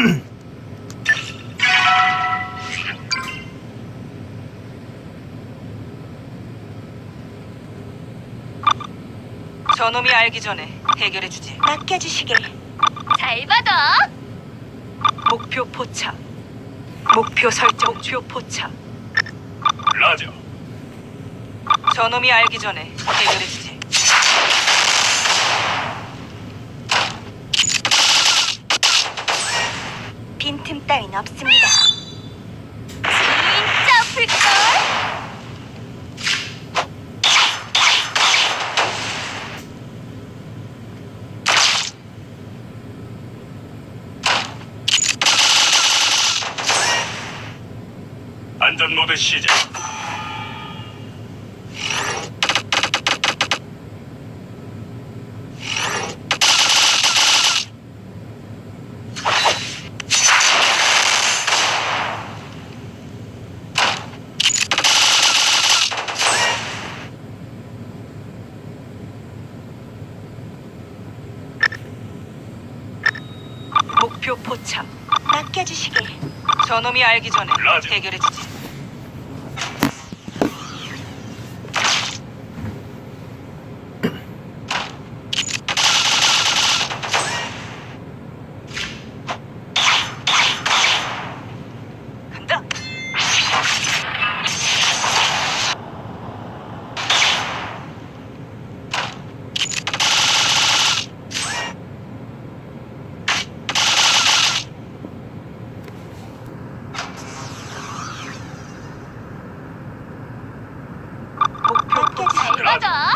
저놈이 알기 전에 해결해주지. 맡겨주시길. 잘 받아. 목표 포착. 목표 설정. 목표 포착. 라저. 저놈이 알기 전에 해결해주지. 빈틈 따윈 없습니다. 진짜 아플걸? 안전 모드 시작. 목표 포착. 맡겨주시길. 저놈이 알기 전에 라즈. 해결해주지. 兄走。